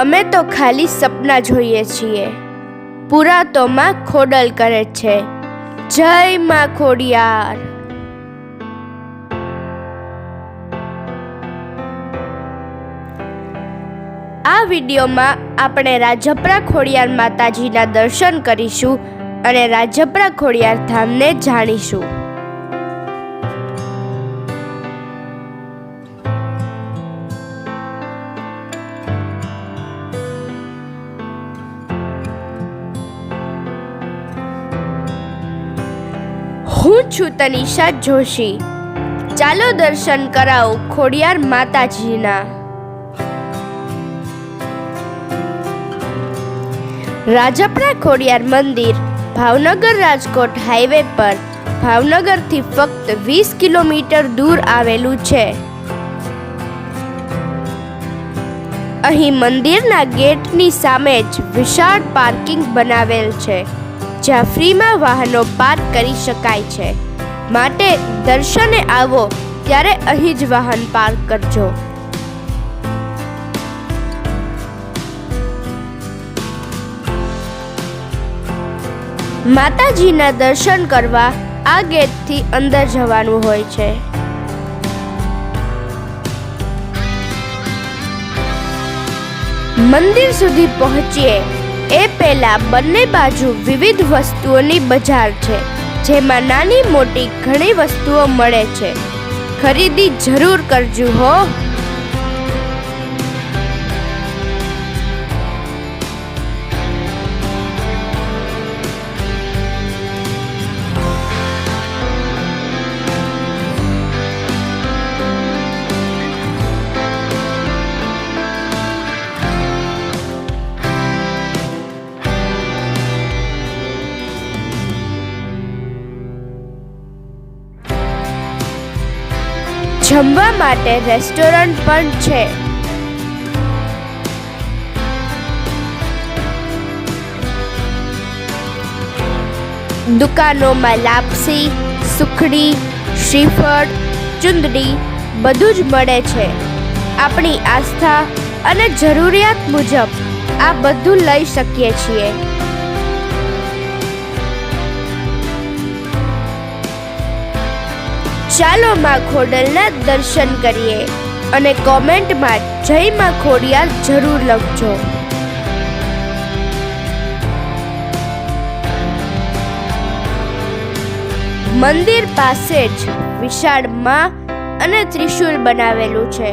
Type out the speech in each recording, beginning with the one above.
અમે તો ખાલી સપના જોઈએ છીએ. પુરાતોમાં ખોડલ કરે છે. જય માં ખોડિયાર. આ વિડીયોમાં આપણે રાજપરા ખોડિયાર માતાજીના દર્શન કરીશું અને રાજપરા ખોડિયાર ધામને જાણીશું. છું તનિષા જોશી. ચાલો દર્શન કરાવું ખોડિયાર માતાજીના. રાજપરા ખોડિયાર મંદિર ભાવનગર રાજકોટ હાઈવે પર ભાવનગરથી ફક્ત વીસ કિલોમીટર દૂર આવેલું છે. અહીં મંદિરના ગેટની સામે જ વિશાળ પાર્કિંગ બનાવેલ છે. જ્યાં ફ્રીમાં વાહનો પાર્ક કરી શકાય છે. માટે દર્શને આવો, ત્યારે અહીં જ વાહન પાર્ક કરજો. માતાજીના દર્શન કરવા આ ગેટથી અંદર જવાનું હોય છે. મંદિર સુધી પહોંચીએ. એ પહેલા બંને બાજુ વિવિધ વસ્તુઓની બજાર છે, જેમાં નાની મોટી ઘણી વસ્તુઓ મળે છે. ખરીદી જરૂર કરજો હો. જમવા માટે રેસ્ટોરન્ટ પણ છે. દુકાનોમાં લાપસી, સુખડી, શ્રીફળ, ચુંદડી બધું જ મળે છે. આપણી આસ્થા અને જરૂરિયાત મુજબ આ બધું લઈ શકીએ છીએ. ચાલો માં ખોડલના દર્શન કરીએ અને કોમેન્ટમાં જય માં ખોડિયાર જરૂર લખજો. મંદિર પાસે જ વિશાળમાં અને ત્રિશુલ બનાવેલું છે.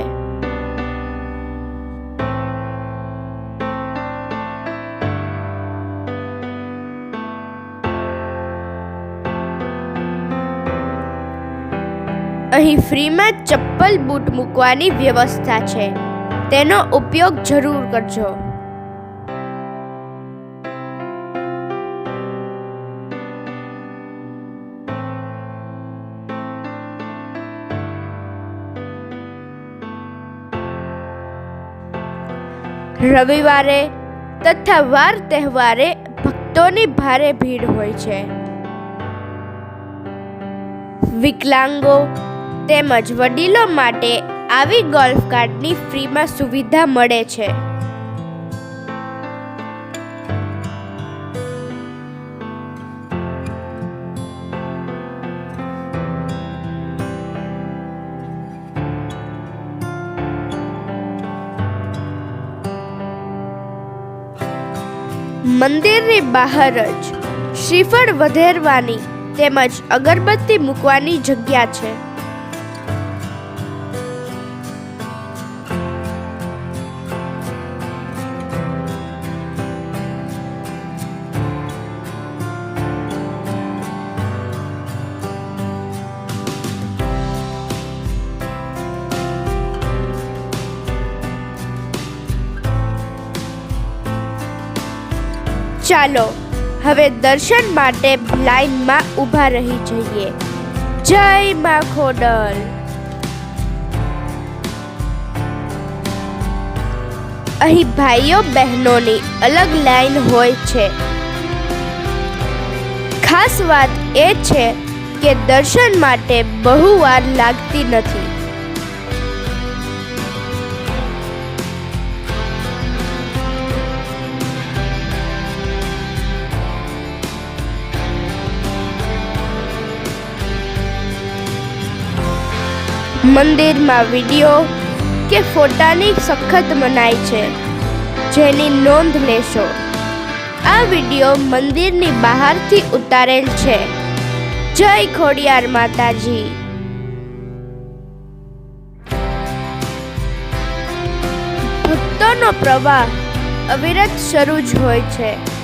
અહીં ફ્રીમાં ચપ્પલ બૂટ મૂકવાની વ્યવસ્થા છે. તેનો ઉપયોગ જરૂર કરજો. રવિવારે તથા વાર તહેવારે ભક્તોની ભારે ભીડ હોય છે. વિકલાંગો તેમજ વડીલો માટે આવી ગોલ્ફ કાર્ટની ફ્રીમાં સુવિધા મળે છે. મંદિરની બહાર જ શ્રીફળ વધેરવાની તેમજ અગરબત્તી મૂકવાની જગ્યા છે. ચાલો, હવે દર્શન માટે લાઈનમાં ઊભા રહી જઈએ. જય મા ખોડલ. અહીં ભાઈઓ બહેનોની અલગ લાઈન હોય છે. ખાસ વાત એ છે કે દર્શન માટે બહુ વાર લાગતી નથી. મંદિરમાં વીડિયો કે ફોટાની સખત મનાઈ છે. જેની નોંધ લેશો. આ વીડિયો મંદિરની બહારથી ઉતારેલ છે. જય ખોડિયાર માતાજી. ભક્તોનો પ્રવાહ અવિરત શરૂ જ હોય છે.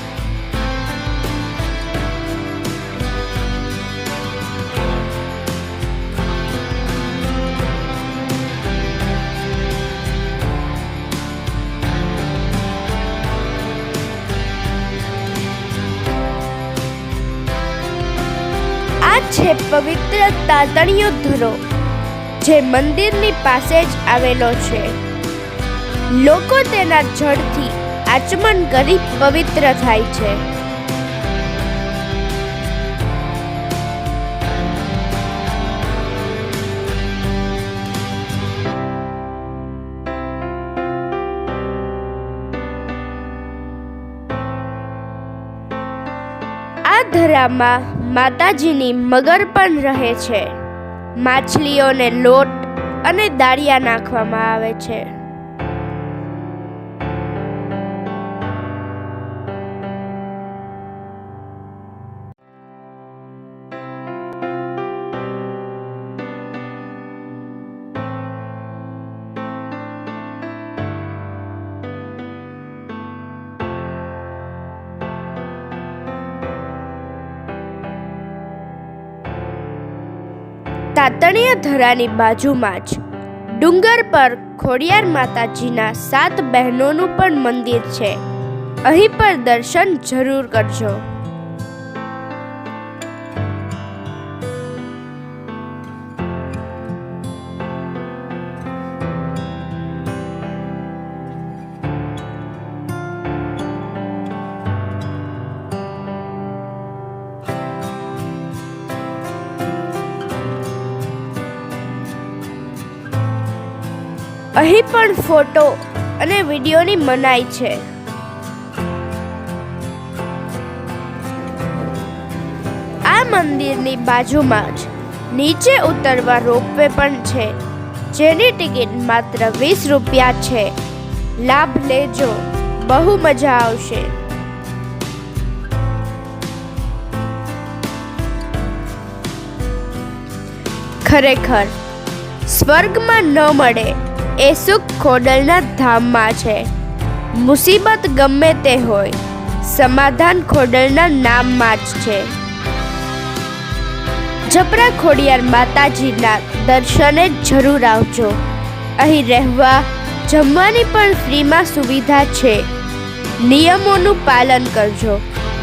આ છે પવિત્ર તાતણીયો ધરો, જે મંદિરની પાસે જ આવેલો છે. લોકો તેના જળથી આચમન કરી પવિત્ર થાય છે. આ ધરામાં માતાજીની મગર પણ રહે છે. માછલીઓને લોટ અને દાળિયા નાખવામાં આવે છે. તાતણીય ધરાની બાજુમાં જ ડુંગર પર ખોડિયાર માતાજીના સાત બહેનોનું પણ મંદિર છે. અહીં પર દર્શન જરૂર કરજો. અહીં પણ ફોટો અને વિડીયોની મનાઈ છે. આ મંદિરની બાજુમાં જ નીચે ઉતરવા રોપવે પણ છે. જેની ટિકિટ માત્ર વીસ રૂપિયા છે. લાભ લેજો. બહુ મજા આવશે. ખરેખર, સ્વર્ગમાં ન મળે એ ખોડલના ધામમાં છે. મુસીબત ગમે તે હોય, સમાધાન ખોડલના નામમાં જ છે. જપરા ખોડિયાર માતાજીના દર્શને જરૂર આવજો. અહીં રહેવા, જમવાની પણ ફ્રીમાં સુવિધા છે. નિયમોનું પાલન કરજો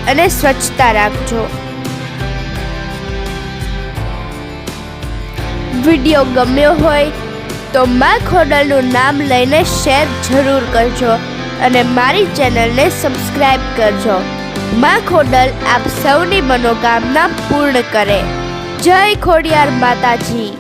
અને સ્વચ્છતા રાખજો. વીડિયો ગમ્યો હોય તો મા ખોડલનું નામ લઈને શેર જરૂર કરજો અને મારી ચેનલને સબસ્ક્રાઇબ કરજો. મા ખોડલ આપ સૌની મનોકામના પૂર્ણ કરે. જય ખોડિયાર માતાજી.